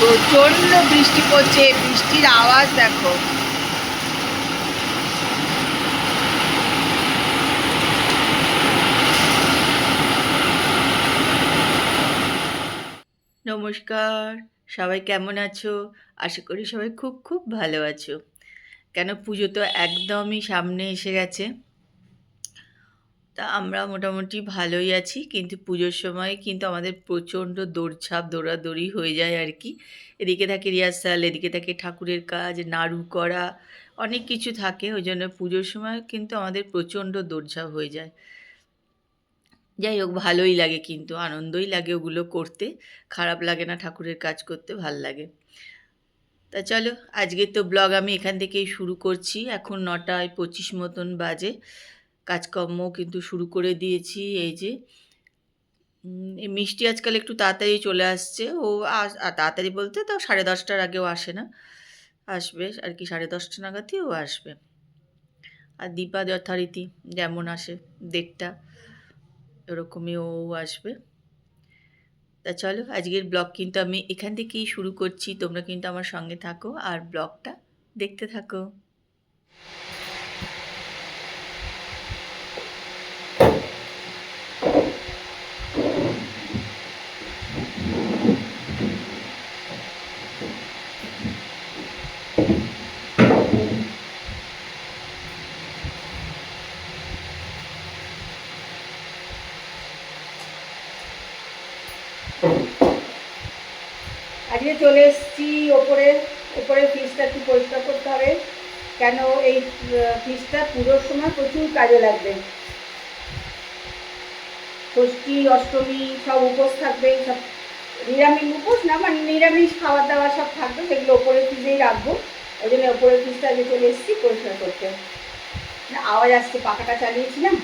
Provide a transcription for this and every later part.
প্রচণ্ড বৃষ্টি পড়ছে বৃষ্টির আওয়াজ দেখো নমস্কার। সবাই কেমন আছো? আশা করি সবাই খুব খুব ভালো আছো। কেন পুজো তো একদমই সামনে এসে গেছে। তা আমরা মোটামুটি ভালোই আছি, কিন্তু পুজোর সময় কিন্তু আমাদের প্রচণ্ড দৌড়ঝাঁপ, দৌড়াদৌড়ি হয়ে যায় আর কি। এদিকে থাকে রিহার্সাল, এদিকে থাকে ঠাকুরের কাজ, নাড়ু করা, অনেক কিছু থাকে। ওই জন্য পুজোর সময় কিন্তু আমাদের প্রচণ্ড দৌড়ঝাঁপ হয়ে যায়। যাই হোক, ভালোই লাগে কিন্তু, আনন্দই লাগে ওগুলো করতে। খারাপ লাগে না ঠাকুরের কাজ করতে, ভালো লাগে। তা চলো আজকে তো ব্লগ আমি এখান থেকেই শুরু করছি। এখন নটায় পঁচিশ মতন বাজে। কাজকর্ম কিন্তু শুরু করে দিয়েছি, এই যে। এই মিষ্টি আজকাল একটু তাড়াতাড়ি চলে আসছে। ও তাড়াতাড়ি বলতে তো সাড়ে দশটার আগেও আসে না। আসবে, আর কি সাড়ে দশটা নাগাদই ও আসবে। আর দীপা যথারীতি যেমন আসে, দেড়টা। এরকমই ও আসবে। তা চলো, আজকের ব্লগ কিন্তু আমি এখান থেকেই শুরু করছি। তোমরা কিন্তু আমার সঙ্গে থাকো আর ব্লগটা দেখতে থাকো। চলে এসেছি ওপরে ওপরে ফ্রিজটা একটু পরিষ্কার করতে হবে। কেন এই ফ্রিজটা পুজোর সময় প্রচুর কাজে লাগবে। ষষ্ঠী, অষ্টমী সব উপোস থাকবে, সব নিরামিষ উপোস না মানে নিরামিষ খাবার দাবার সব থাকবে, সেগুলো ওপরে ফ্রিজেই রাখব। ওই জন্য ওপরে ফ্রিজটা আগে চলে এসেছি পরিষ্কার করতে। আওয়াজ আসছে, পাখাটা চালিয়েছিলাম।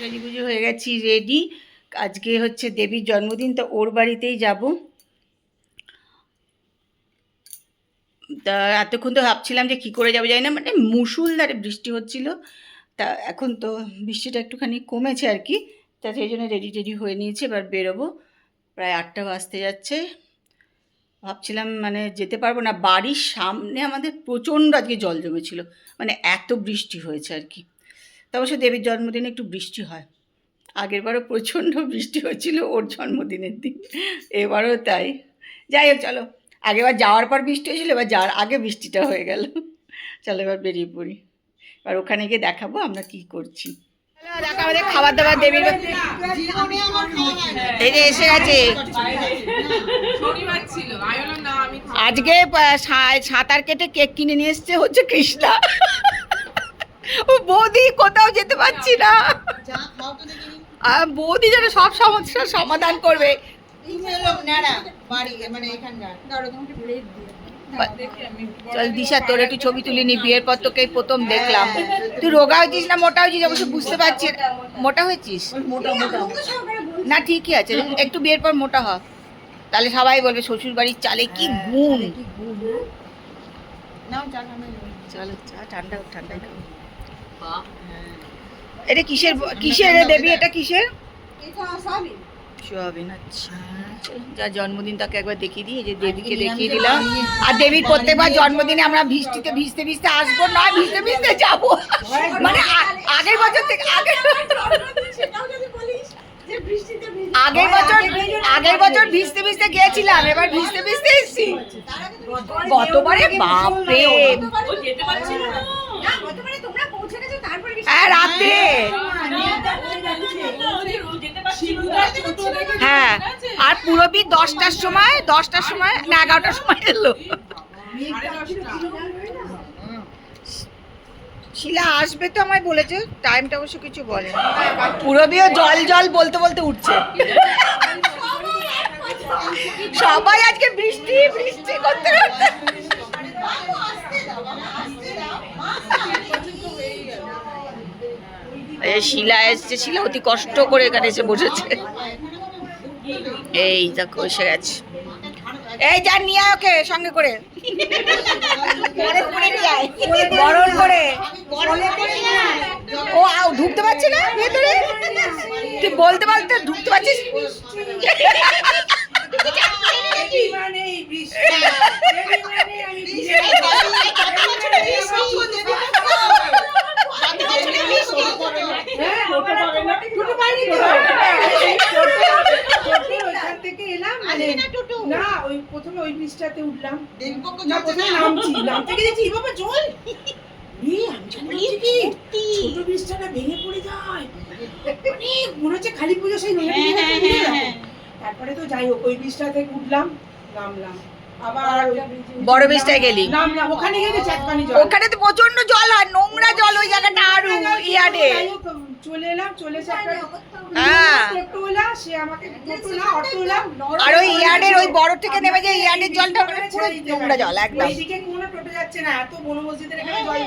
সাজুগুজু হয়ে গেছি রেডি আজকে হচ্ছে দেবীর জন্মদিন, তো ওর বাড়িতেই যাব। তা এতক্ষণ তো ভাবছিলাম যে কী করে যাব যাই না মানে মুসুলধারে বৃষ্টি হচ্ছিল। তা এখন তো বৃষ্টিটা একটুখানি কমেছে আর কি। তা সেই জন্য রেডি টেডি হয়ে নিয়েছে, এবার বেরোবো। প্রায় আটটা বাজতে যাচ্ছে। ভাবছিলাম মানে যেতে পারব না, বাড়ির সামনে আমাদের প্রচণ্ড আজকে জল জমেছিল। মানে এত বৃষ্টি হয়েছে আর কি। অবশ্য দেবীর জন্মদিনে একটু বৃষ্টি হয়। আগেরবারও প্রচণ্ড বৃষ্টি হয়েছিল ওর জন্মদিনের দিন। এবারও তাই। যাই হোক চলো। আগেবার যাওয়ার পর বৃষ্টি হয়েছিল এবার যাওয়ার আগে বৃষ্টিটা হয়ে গেল। চলো এবার বেরিয়ে পড়ি। এবার ওখানে গিয়ে দেখাবো আমরা কি করছি। দেখা আমাদের খাবার দাবার দেবীর এই যে এসে গেছে। আজকে সা- সাঁতার কেটে কেক কিনে নিয়ে এসছে হচ্ছে কৃষ্ণা। ও বৌদি কোথাও যেতে পারছি না। বৌদি যেন সব সমস্যার সমাধান করবে। চল দিশা তোর একটু ছবি তুলি নি বিয়ের পর তোকে প্রথম দেখলাম। তুই রোগা হয়েছিস না মোটা হয়েছিস অবশ্য বুঝতে পারছি। না। মোটা হয়েছিস? না ঠিকই আছে। একটু বিয়ের পর মোটা হ। তাহলে সবাই বলবে শ্বশুর বাড়ির চালে কি গুণ? চলো চা ঠান্ডা ঠান্ডাই খাব। এটা কিসের কিসের রে দেবী? এটা কিসের? সোয়াবিন আচ্ছা। যা জন্মদিন তাকে একবার দেখিয়ে দিই যে দেবীকে দেখিয়ে দিলাম। আর দেবীর প্রত্যেকবার জন্মদিনে আমরা বৃষ্টিতে ভিজতে ভিজতে আসব না ভিজতে ভিজতে যাব। মানে আগের বছর থেকে আগের আগের বছর আগের বছর ভিজতে ভিজতে গিয়েছিলাম এবার ভিজতে ভিজতে এসেছি। গতবারে বাপরে। ও যেতে পারছিল না। হ্যাঁ রাত্রে হ্যাঁ আর পুরোপি দশটার সময় দশটার সময়, না, এগারোটার সময় এলো। শিলা আসবে তো আমায় বলেছে টাইমটা অবশ্য কিছু বলে পুরবিও জল জল বলতে বলতে উঠছে। সবাই আজকে বৃষ্টি বৃষ্টি করতে করতে এই শিলা এসছে শিলা অতি কষ্ট করে এখানে এসে বসেছে। এই দেখো এসে গেছে। এই যা নিয়ে ওকে সঙ্গে করে। বরণ করে। ও আও ঢুকতে পারছি না ভেতরে? তুই বলতে বলতে ঢুকতে পারছিস? ওইখান থেকে এলাম মানে না ওই প্রথমে ওই ব্রিজটাতে উঠলাম। না নামছি নামতে গিয়ে দেখছি, বাবা জল! এ, আমি তো বলছি কি? ছোট ব্রিজটা না ভেঙে পড়ে যায়। মনে হচ্ছে কালী পুজো সেই নৈহাটি ব্রিজটা ভেঙে যাবে। তারপরে তো যাই হোক ওই ব্রিজটা থেকে উঠলাম নামলাম। আবার বড় ব্রিজটায় গেলি? নামলাম ওখানে গেলে চাঁদপানি জল। ওখানে তো প্রচণ্ড জল আর নোংরা জল ওই জায়গাটা আরও হোক, চলে এলাম চলে হ্যাঁ। সে আমাকে টোটো না অটোওয়ালা আর ওই ইয়ার্ডের ওই বড় থেকে নেমে যে ইয়ার্ডের জলটা মানে পুরো নোংরা জল একদম। কোনো টোটো যাচ্ছে না এত বন মসজিদের এখানে জল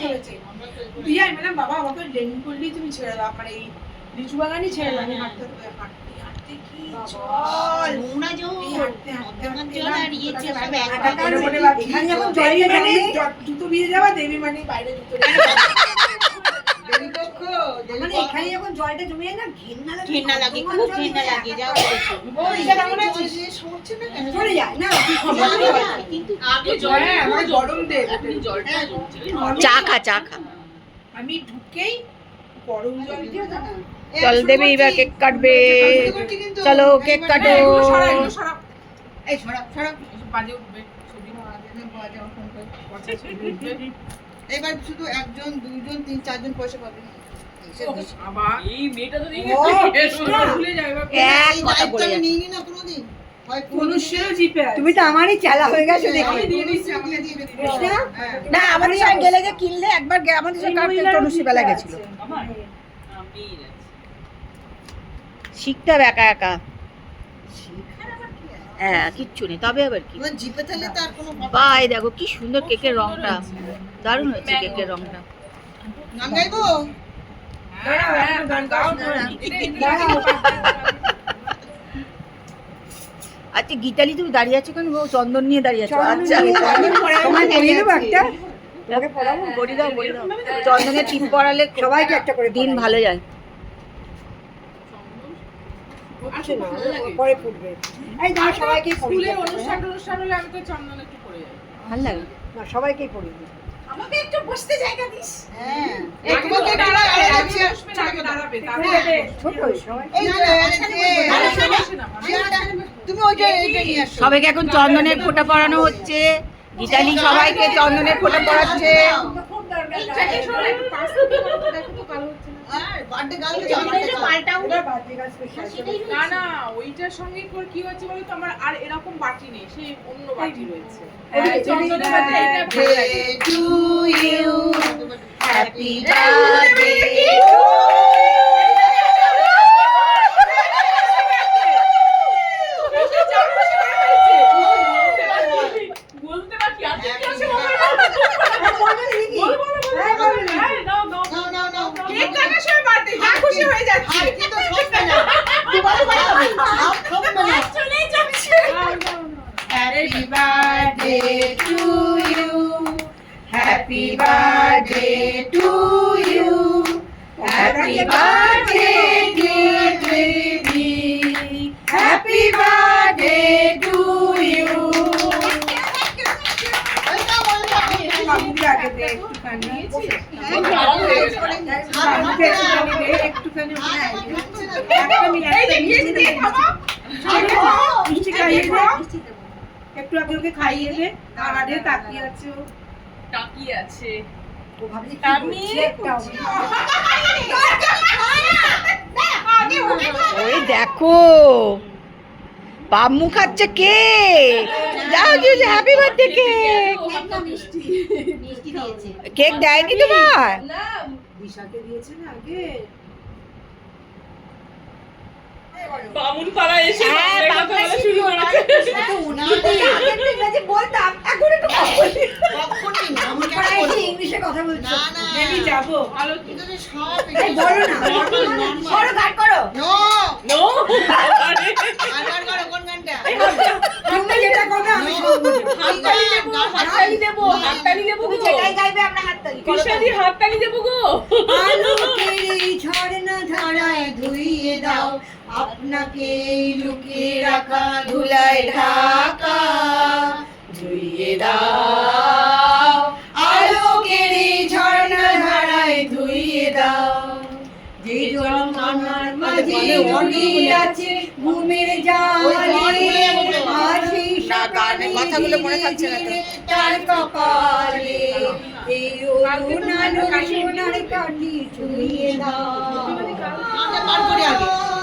দিয়ে আমি বললাম বাবা আমাকে লেন করলেই তুমি ছেড়ে দাও মানে এই লিচু বাগানই ছেড়ে দাও। আমি হাঁটতে হাঁটতে হাঁটতে কি জল! এই হাঁটতে জুতো ভিজে যাওয়া দেবী মানে বাইরে জুতো মানে এখানে যখন জলটা জমে যায় না ঘেন্না লাগে ঘেন্না লাগে, খুব ঘেন্না লাগে, যা বলেছ। চলে যায় না? কিন্তু আগে জল হ্যাঁ, আমার গরম দেব আপনি জলটা চা খা চা খা। আমি ঢুকেই গরম জল চল দেবে এবার কেক কাটবে। চলো কেক কাটো। এই ছড়া ছড়া বাজে উঠবে। এবার শুধু একজন দুইজন তিন চারজন পয়সা পাবে। এই মেয়েটা তো ভুলে হয়। তুমি তো আমারই চালা হয়ে গেছো দেখি। আমি দিয়ে দিচ্ছি, আমাকে দিয়ে দিচ্ছি। কৃষ্ণা? হ্যাঁ। না আমাদের সঙ্গে গেলে যে কিনলে একবার আমাদের সঙ্গে তনুশ্রী বেলা গেছিল। আমার? শিখতে হবে একা একা। হ্যাঁ কিচ্ছু নেই। তবে আবার কি? তোমার জিপে থাকলে তো আর কোনো কথা- বাই দেখো কি সুন্দর কেকের রংটা। দারুণ হয়েছে কেকের রংটা। গান গাইবো? আচ্ছা গীতালি তুমি দাঁড়িয়ে আছো কেন? ও চন্দন নিয়ে দাঁড়িয়ে আছো। আচ্ছা। বলি দাও বলি দাও। চন্দনের টিপ পড়ালে সবাইকে একটা করে দিন ভালো যায়। আসো, ভালো পরে ফুটবে এই দাও সবাইকেই পরিয়ে স্কুলে অনুষ্ঠান হলে আমি তো চন্দন একটু পরে যাই। ভালো লাগে। না সবাইকেই দেবো। আমাকে একটু বসতে জায়গা দিস হ্যাঁ একটু দাঁড়াবে, না, দাঁড়াবে, এই তুমি ওইটা এইটা নিয়ে আসো সবাইকে এখন চন্দনের ফোঁটা পরানো হচ্ছে গীতালি সবাইকে চন্দনের ফোঁটা পড়াচ্ছে না। না ওইটার সঙ্গে করে কি হচ্ছে বলো তো? আমার আর এরকম বাটি নেই সেই অন্য বাটি রয়েছে। হ্যাঁ, হ্যাপি বলতে পারছি আজকে কি আছে হ্যাঁ, নাও নাও নাও কেক কাটার সময় বাটি, যা খুশি হয়ে যাচ্ছে। আর কিন্তু সববে না দুবারই বাড়াবে আর সববে না Happy birthday to you. Happy birthday to you. Happy birthday dear baby. Happy birthday to you. একটা আগে ওকে খাইয়ে দে আর আগে তাকিয়ে আছে তাকিয়ে আছে ওই দেখো পাম্মু খাচ্ছে কে যাও Julie happy birthday cake cake দেয়নি তোমার? না দিশাকে দিয়েছে না আগে। বামুন পাড়া এসে হ্যাঁ, বাংলায় কথা বাংলায় বলা শুরু করেছে কখনই না আমি কেন বলব? ইংলিশে কথা বলছো না না বেবি যাব। বলো না। করো গান করো। নো। নো? আরে করো কোন গানটা। তুমি যেটা করবে আমি হাততালি দেবো হাততালি দেবো। হাততালি দেবো তুমি যেটাই গাইবে আমরা হাততালি করো হাততালি দেবো গো। আলোকের ঝর্ণা ধারায় ধুইয়ে দাও। আপনাকে লুকিয়ে রাখা ধুলায় ঢাকা। ধুইয়ে দাও। আছে ঘুমের জালে আর সকালে কথাগুলো মনে থাকছে না তার কপালে এই অরুণালো সোনার কাঠি ছুঁয়ে দাও গানটা পার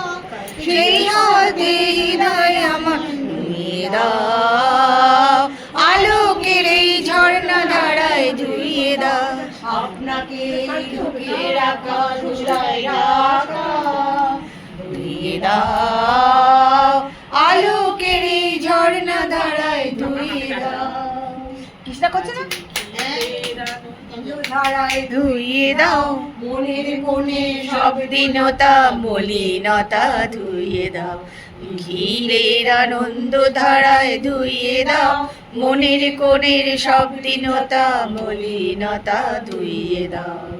সেই হাতে হৃদয় আমার নিয়ে দাও আলোকের এই ঝর্ণা ধারায় ধুইয়ে দাও আপনাকে ঢুকিয়ে রাখা রাখা দাও আলোকের এই ঝর্ণা ধারায় ধুইয়ে দাও। কৃষ্ণা করছে না? দাও। মনের কোণে সব দিনতা, মলিনতা ধুইয়ে দাও। ঘিরের আনন্দ ধারায় ধুইয়ে দাও। মনের কোণের সব দিনতা, মলিনতা ধুইয়ে দাও।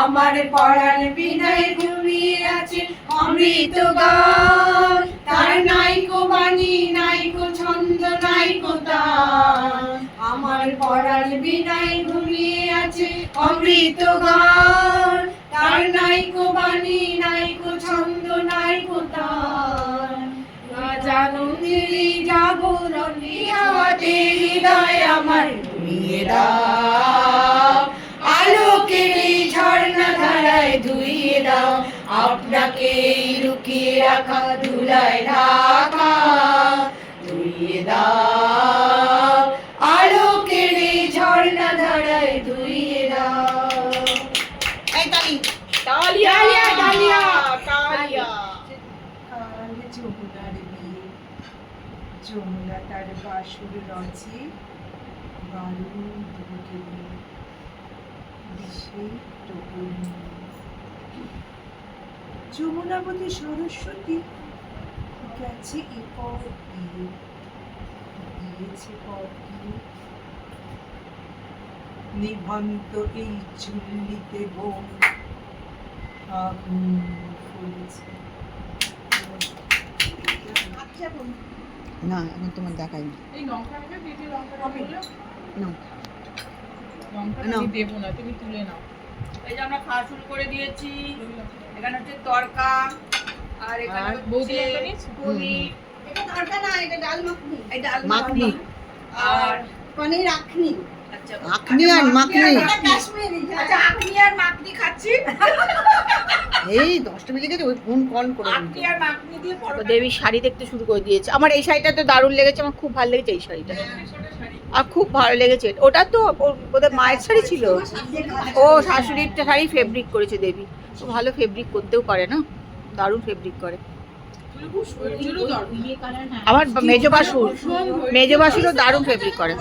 আমার পরাণ বিনায় ঘুমিয়ে আছে, অমৃত গান। তার নাইকো বাণী নাইকো ছন্দ নাইকো তান আমার পরাণ বিনায় ঘুমিয়ে আছে, অমৃত গান। তার নাইকো বাণী নাইকো ছন্দ নাইকো তান জানো দিলি জাগরণী হাতে হৃদয় আমার ঘুমিয়ে দাও আলোকের এই ঝর্ণা ধারায় ধুইয়ে দাও। আপনাকে লুকিয়ে রাখা ধুলায় ঢাকা। ধুইয়ে দাও। আলোকের এই ঝর্ণা ধারায় ধুইয়ে দাও। এই তালি। তালিয়া তালিয়া, তালিয়া। তালিয়া। কাল যমুনার বিয়ে যমুনা তার বাসুর রচে বারুণ যমুনাবতী সরস্বতী গেছে এ পথ দিয়ে দিয়েছে পথ দিয়ে। নিভন্ত এই চুল্লিতে আগুন ফুলেছে। না এখন তোমার নেবে না। লঙ্কা আমি দেবো না তুমি তুলে নাও। এই যে আমরা খাওয়া শুরু করে দিয়েছি। এখানে হচ্ছে তরকা আর এখানে হচ্ছে লঙ্কা এটা তরকা না এটা ডাল মাখনি। এই ডাল মাখনি। আর পনির আখনি। আচ্ছা আখনি আর মাখনি আচ্ছা আখনি আর মাখনি খাচ্ছি। এই দশটা বেজে গেছে ওই ফোন কল করে দেবী শাড়ি দেখতে শুরু করে দিয়েছে। আমার এই শাড়িটা তো দারুণ লেগেছে আমার খুব ভালো লেগেছে এই শাড়িটা। আর খুব ভালো লেগেছে। ওটা তো ওদের মায়ের শাড়ি ছিল। ও শাশুড়িরটা শাড়ি ফেব্রিক করেছে দেবী। তো ভালো ফেব্রিক করতেও পারে না? দারুণ ফেব্রিক করে। আমার মেজবাসুর মেজবাসুরও দারুণ ফেব্রিক করে।